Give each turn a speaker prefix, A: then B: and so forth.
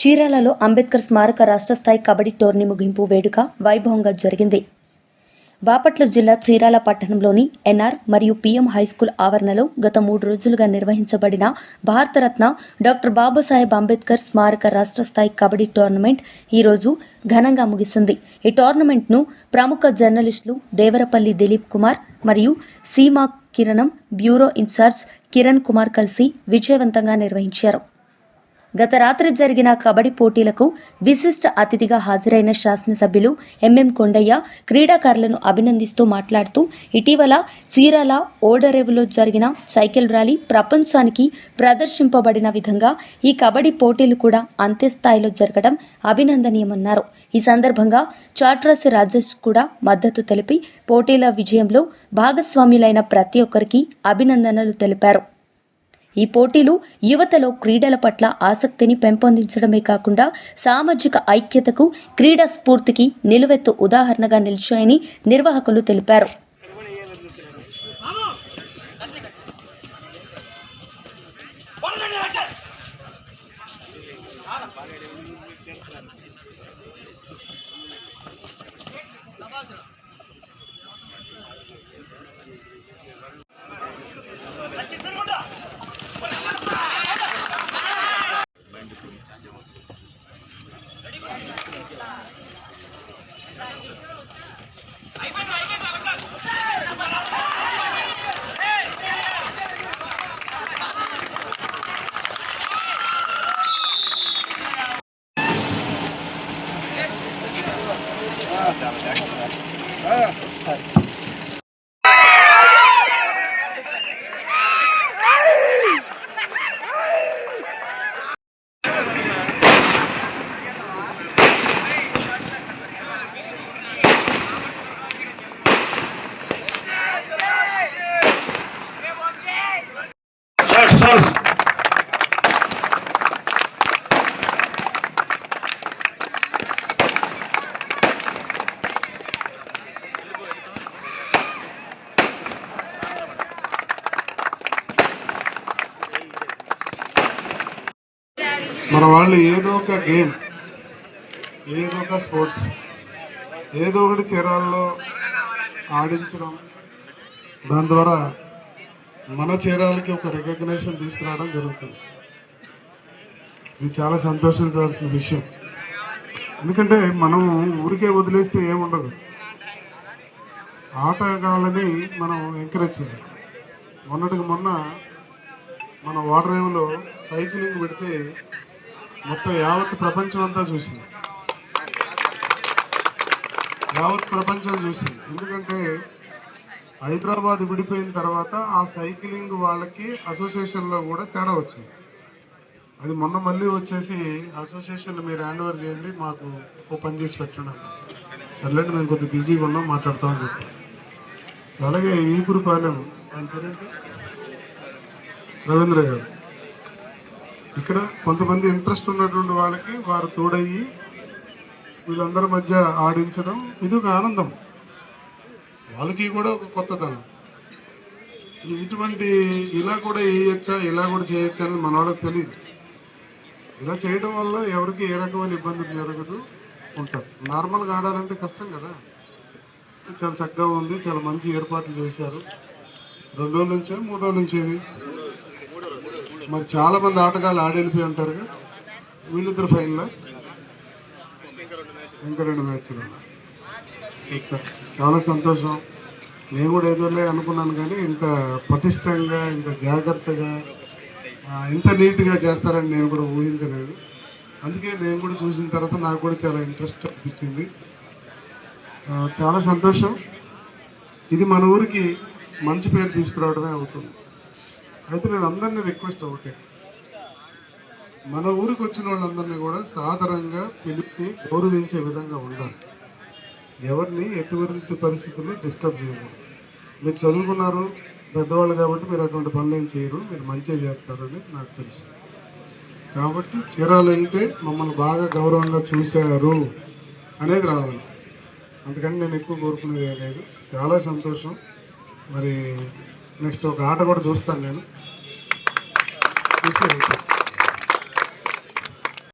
A: చీరాలలో అంబేద్కర్ స్మారక రాష్ట్ర స్థాయి కబడ్డీ టోర్నీ ముగింపు వేడుక వైభవంగా జరిగింది. బాపట్ల జిల్లా చీరాల పట్టణంలోని ఎన్ఆర్ మరియు పిఎం హైస్కూల్ ఆవరణలో గత మూడు రోజులుగా నిర్వహించబడిన భారతరత్న డాక్టర్ బాబాసాహెబ్ అంబేద్కర్ స్మారక రాష్ట్ర స్థాయి కబడ్డీ టోర్నమెంట్ ఈరోజు ఘనంగా ముగిసింది. ఈ టోర్నమెంట్ను ప్రముఖ జర్నలిస్టులు దేవరపల్లి దిలీప్ కుమార్ మరియు సీమా కిరణం బ్యూరో ఇన్ఛార్జ్ కిరణ్ కుమార్ కలిసి విజయవంతంగా నిర్వహించారు. గత రాత్రి జరిగిన కబడ్డీ పోటీలకు విశిష్ట అతిథిగా హాజరైన శాసనసభ్యులు ఎంఎం కొండయ్య క్రీడాకారులను అభినందిస్తూ మాట్లాడుతూ ఇటీవల చీరాల ఓడరేవులో జరిగిన సైకిల్ ర్యాలీ ప్రపంచానికి ప్రదర్శింపబడిన విధంగా ఈ కబడ్డీ పోటీలు కూడా అంతే స్థాయిలో జరగడం అభినందనీయమన్నారు. ఈ సందర్భంగా చాట్రస్ రాజేష్ కూడా మద్దతు తెలిపి పోటీల విజయంలో భాగస్వామ్యులైన ప్రతి ఒక్కరికి అభినందనలు తెలిపారు. ఈ పోటీలు యువతలో క్రీడల పట్ల ఆసక్తిని పెంపొందించడమే కాకుండా సామాజిక ఐక్యతకు క్రీడా స్ఫూర్తికి నిలువెత్తు ఉదాహరణగా నిలిచాయని నిర్వాహకులు తెలిపారు.
B: అయిపోయింది
C: మన వాళ్ళు ఏదో ఒక గేమ్ ఏదో ఒక స్పోర్ట్స్ ఏదో ఒకటి చీరాల్లో ఆడించడం. దాని ద్వారా మన చీరాలకి ఒక రికగ్నేషన్ తీసుకురావడం జరుగుతుంది. ఇది చాలా సంతోషించాల్సిన విషయం. ఎందుకంటే మనం ఊరికే వదిలేస్తే ఏముండదు. ఆటగాళ్ళని మనం ఎంకరేజ్ చేయాలి. మొన్నటికి మొన్న మన వాటర్ రేవ్లో సైక్లింగ్ పెడితే మొత్తం యావత్ ప్రపంచం అంతా చూసింది. యావత్ ప్రపంచం చూసింది. ఎందుకంటే హైదరాబాద్ విడిపోయిన తర్వాత ఆ సైక్లింగ్ వాళ్ళకి అసోసియేషన్లో కూడా తేడా వచ్చింది. అది మొన్న మళ్ళీ వచ్చేసి అసోసియేషన్ మీరు హ్యాండ్ ఓవర్ చేయండి మాకు ఓ పని చేసి పెట్టండి అన్నారు. సర్లేండి మేము కొద్దిగా బిజీగా ఉన్నాం మాట్లాడతామని చెప్పి అలాగే ఈపురుపాలెం ఆయన పేరేంటి? రవీంద్ర గారు. ఇక్కడ కొంతమంది ఇంట్రెస్ట్ ఉన్నటువంటి వాళ్ళకి వారు తోడయ్యి వీళ్ళందరి మధ్య ఆడించడం ఇది ఒక ఆనందం. వాళ్ళకి కూడా ఒక కొత్తదనం ఇటువంటి ఇలా కూడా వేయచ్చా ఇలా కూడా చేయొచ్చా అనేది మన వాళ్ళకి తెలియదు. ఇలా చేయడం వల్ల ఎవరికి ఏ రకమైన ఇబ్బంది జరగదు ఉంటారు. నార్మల్గా ఆడాలంటే కష్టం కదా. చాలా చక్కగా ఉంది చాలా మంచి ఏర్పాట్లు చేశారు. రెండు రోజుల నుంచే మూడు రోజుల నుంచి ఇది మరి చాలా మంది ఆటగాళ్ళు ఆడెళ్ళిపోయి ఉంటారుగా. వీళ్ళిద్దరు ఫైనల్ ఇంకా రెండు మ్యాచ్లు చాలా సంతోషం. నేను కూడా ఏదోలే అనుకున్నాను కానీ ఇంత పటిష్టంగా ఇంత జాగ్రత్తగా ఇంత నీట్గా చేస్తారని నేను కూడా ఊహించలేదు. అందుకే నేను కూడా చూసిన తర్వాత నాకు కూడా చాలా ఇంట్రెస్ట్ అనిపించింది. చాలా సంతోషం. ఇది మన ఊరికి మంచి పేరు తీసుకురావడమే అవుతుంది. అయితే నేను అందరినీ రిక్వెస్ట్ ఒకటే. మన ఊరికి వచ్చిన వాళ్ళందరినీ కూడా సాధారణంగా పిలిచి గౌరవించే విధంగా ఉండాలి. ఎవరిని ఎటువంటి పరిస్థితులు డిస్టర్బ్ చేయకూడదు. మీరు చదువుకున్నారు పెద్దవాళ్ళు కాబట్టి మీరు అటువంటి పనులు ఏం చేయరు మీరు మంచిగా చేస్తారని నాకు తెలుసు. కాబట్టి చీరాలు వెళ్తే మమ్మల్ని బాగా గౌరవంగా చూశారు అనేది రావాలి. అందుకని నేను ఎక్కువ కోరుకునేది లేదు. చాలా సంతోషం. మరి నెక్స్ట్ ఒక ఆట కూడా చూస్తాను నేను. చూసి